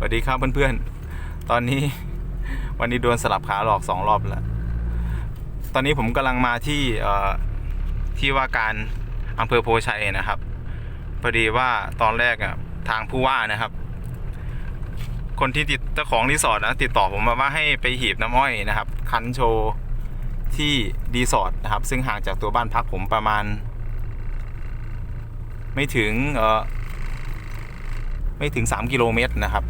สวัสดีครับเพื่อนๆ ตอนนี้วันนี้โดนสลับขาหลอกสองรอบแล้ว ตอนนี้ผมกำลังมาที่ที่ว่าการอำเภอโพชัยนะครับ พอดีว่าตอนแรกอะทางผู้ว่านะครับ คนที่ติดเจ้าของรีสอร์ทนะติดต่อผมมาว่าให้ไปหีบน้ำอ้อยนะครับ คันโชว์ที่รีสอร์ทนะครับ ซึ่งห่างจากตัวบ้านพักผมประมาณ ไม่ถึงเออไม่ถึง 3 กิโลเมตรนะครับ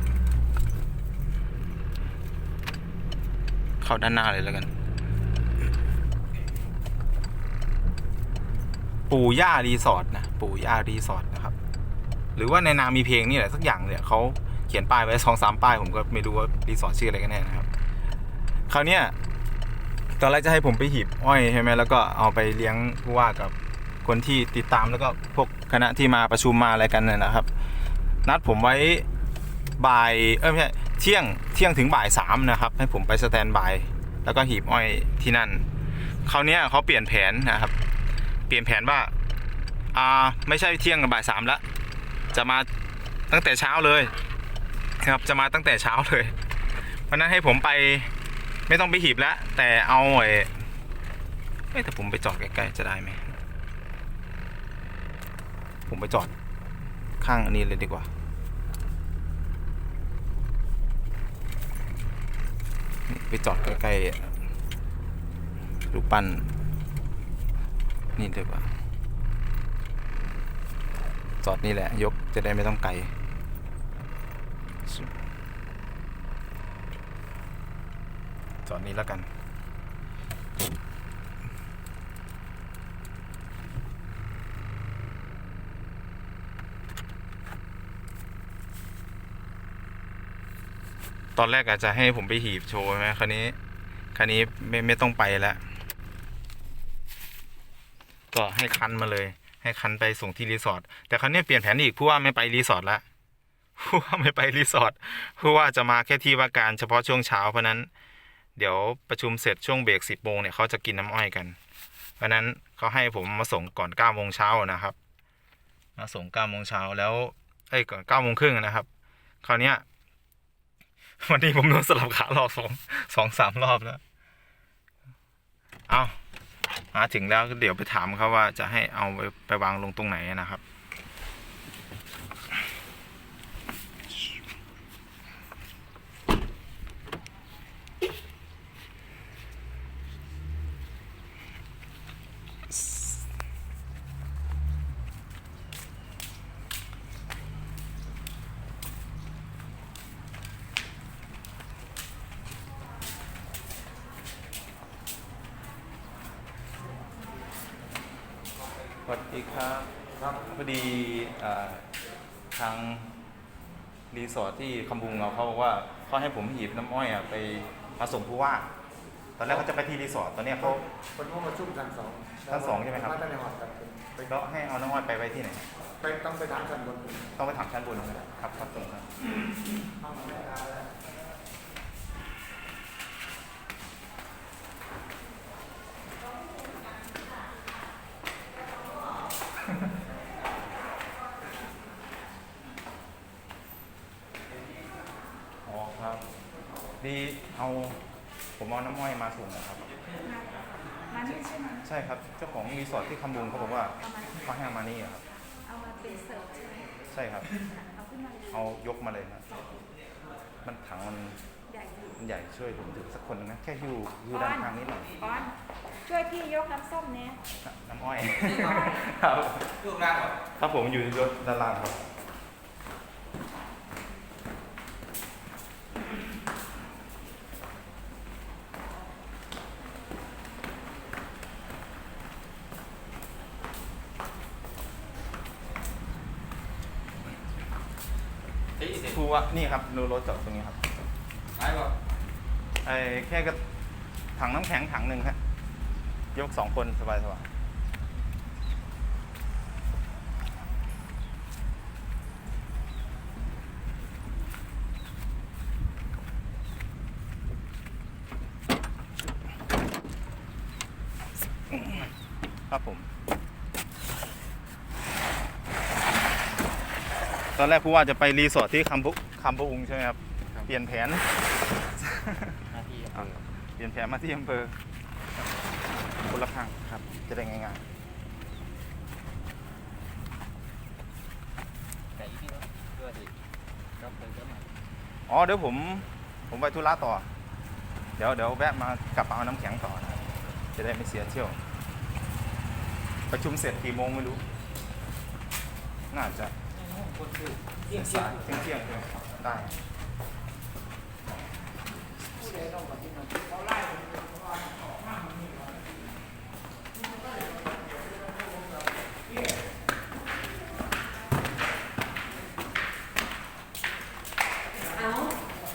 เข้าด้านหน้าเลยแล้วกัน ปู่ย่ารีสอร์ทนะ ปู่ย่ารีสอร์ทนะครับ หรือว่าในนามมีเพลงนี่แหละสักอย่างเนี่ยเขาเขียนป้ายไว้สองสามป้ายผมก็ไม่รู้ว่ารีสอร์ทชื่ออะไรกันแน่นะครับ คราวเนี้ยตอนแรกจะให้ผมไปหีบอ้อยใช่ไหมแล้วก็เอาไปเลี้ยงผู้ว่ากับคนที่ติดตามแล้วก็พวกคณะที่มาประชุมมาอะไรกันเนี่ยนะครับ นัดผมไว้บ่ายเออไม่ใช่ เที่ยงเที่ยงถึงบ่ายสามนะครับ ให้ผมไปสแตนบายแล้วก็หีบอ้อยที่นั่นคราวนี้เขาเปลี่ยนแผนนะครับ เปลี่ยนแผนว่าอ่าไม่ใช่เที่ยงกับบ่ายสามแล้วจะมาตั้งแต่เช้าเลยครับจะมาตั้งแต่เช้าเลยเพราะนั้นให้ผมไปไม่ต้องไปหีบแล้ว แต่เอาไอ้อยแต่ผมไปจอดใกล้ๆจะได้ไหมผมไปจอดข้างอันนี้เลยดีกว่า ไปจอดใกล้ๆรูปปั้น นี่ดีกว่าจอดนี่แหละ ยกจะได้ไม่ต้องไกลจอดนี้แล้วกัน ตอนแรกอาจจะให้ผมไปหีบโชว์ใช่ไหมคราวนี้คราวนี้ไม่ไม่ต้องไปแล้ว ก็ให้คันมาเลย ให้คันไปส่งที่รีสอร์ทแต่คราวนี้เปลี่ยนแผนอีกผู้ว่าไม่ไปรีสอร์ทแล้วผู้ว่าไม่ไปรีสอร์ทผู้ว่าจะมาแค่ที่ว่าการเฉพาะช่วงเช้าเพราะนั้น เดี๋ยวประชุมเสร็จช่วงเบรกสิบโมงเนี่ยเขาจะกินน้ำอ้อยกัน เพราะนั้นเขาให้ผมมาส่งก่อนเก้าโมงเช้านะครับมาส่งเก้าโมงเช้าแล้วเอ้ก่อนเก้าโมงครึ่งนะครับ คราวเนี้ย วันนี้ผมโดนสลับขาหลอกสองสองสามรอบแล้ว เอามาถึงแล้วเดี๋ยวไปถามเขาว่าจะให้เอาไปไปวางลงตรงไหนนะครับ วัสดีครับครับพอดีเอ่อทางรีสอร์ทที่คำบุงเราเขาบอกว่าเขาให้ผมหีบน้ำอ้อยอะไปมาส่งผู้ว่า ตอนแรกเขาจะไปที่รีสอร์ทตอนเนี้ยเขา คนห้องประชุมชั้นสองชั้นสองใช่ไหมครับาตั้งในหอครับไปแล้วให้เอาน้ำอ้อยไปไว้ที่ไหน ไปต้องไปถามชั้นบนต้องไปถามชั้นบนนะครับครับครับตรงครับ ห้องแม่ค้าแล้ว อ๋อ ครับ ดีเอาผมเอาน้ำอ้อยมาส่งนะครับมานี่ใช่ไหมใช่ครับ เจ้าของรีสอร์ทที่คำบุงเขาบอกว่าเขาให้เอามานี่อะครับ เอามาเป็นเสิร์ฟใช่ไหมใช่ครับ เอาขึ้นมาเลยเอายกมาเลยครับมันถังมันใหญ่อยู่มันใหญ่ช่วยผมถือสักคนหนึงนะแค่หิ้วหิ้วด้านข้างนิดหน่อยก้อนช่วยพี่ยกน้ำส้มเนี้ยน้ำอ้อย ครับ รูปร่างครับผมอยู่ยศด้านล่างครับ ครูว่านี่ครับดูรถจอดตรงนี้ครับไปป่ะไอ้แค่กระถังน้ำแข็งถังหนึ่งครับยกสองคนสบายสบาย ตอนแรกผู้ว่าจะไปรีสอร์ทที่คำบุคำปะอุงใช่ไหมครับ ครับ เปลี่ยนแผนหน้าที่อะเปลี่ยนแผนมาที่อำเภอคนละข้างครับ จะได้ง่ายแต่อีกที่เพื่อที่รับเลยก็มาๆอ๋อเดี๋ยวผม ผมไปธุระต่อ เดี๋ยวเดี๋ยวแวะมากลับมาเอาน้ำแข็งต่อนะจะได้ไม่เสียเที่ยว ประชุมเสร็จกี่โมงไม่รู้ น่าจะ คนคือเที่ยงเที่ยงเที่ยงๆได้ เอา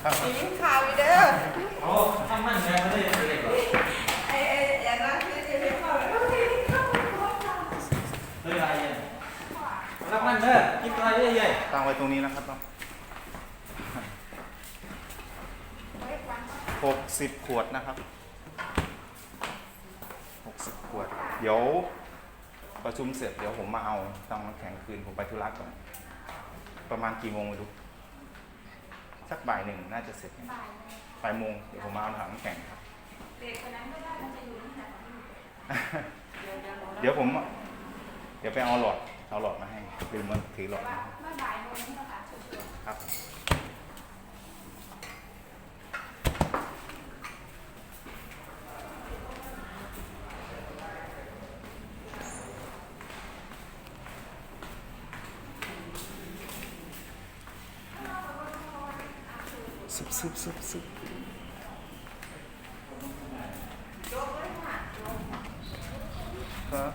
ครับ ยิ้มข่าวอีเด้อ โอ้ทำมันแรงไม่ได้เลยเหรอ ไอ้ไอ้อย่างนั้นคือจะเห็นข่าวแล้ว เลยอะไรเนี่ยรับมันเด้ อกินอะไรเยอะตั้งไว้ตรงนี้นะครับต้องหกสิบขวดนะครับหกสิบขวด เดี๋ยวประชุมเสร็จเดี๋ยวผมมาเอาตังน้ำแข็งคืนผมไปธุระก่อน ประมาณกี่โมงไม่รู้สักบ่ายหนึ่งน่าจะเสร็จบ่ายเลยบ่ายโมงเดี๋ยวผมมาเอาถังน้ำแข็งครับ เด็กคนนั้นไม่ได้มันจะอยู่ที่ไหนเดี๋ยวผม เดี๋ยวไปเอาหลอด เอาหลอดมาให้ลืมมันถือหลอดว่ามาเมื่อบ่ายโมงที่เราถามชัวร์ครับซึบซึบซึบซึบครับ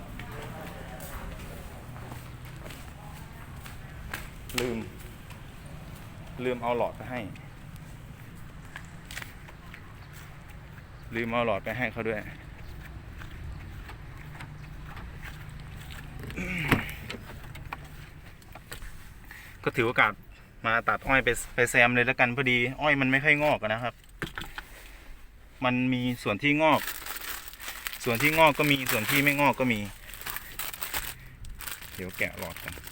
ลืม ลืมเอาหลอดไปให้ ลืมเอาหลอดไปให้เขาด้วย ก็ถือโอกาสมาตัดอ้อยไปไปแซมเลยแล้วกันพอดี อ้อยมันไม่ค่อยงอกนะครับ มันมีส่วนที่งอก ส่วนที่งอกก็มีส่วนที่ไม่งอกก็มี เดี๋ยวแกะหลอดกัน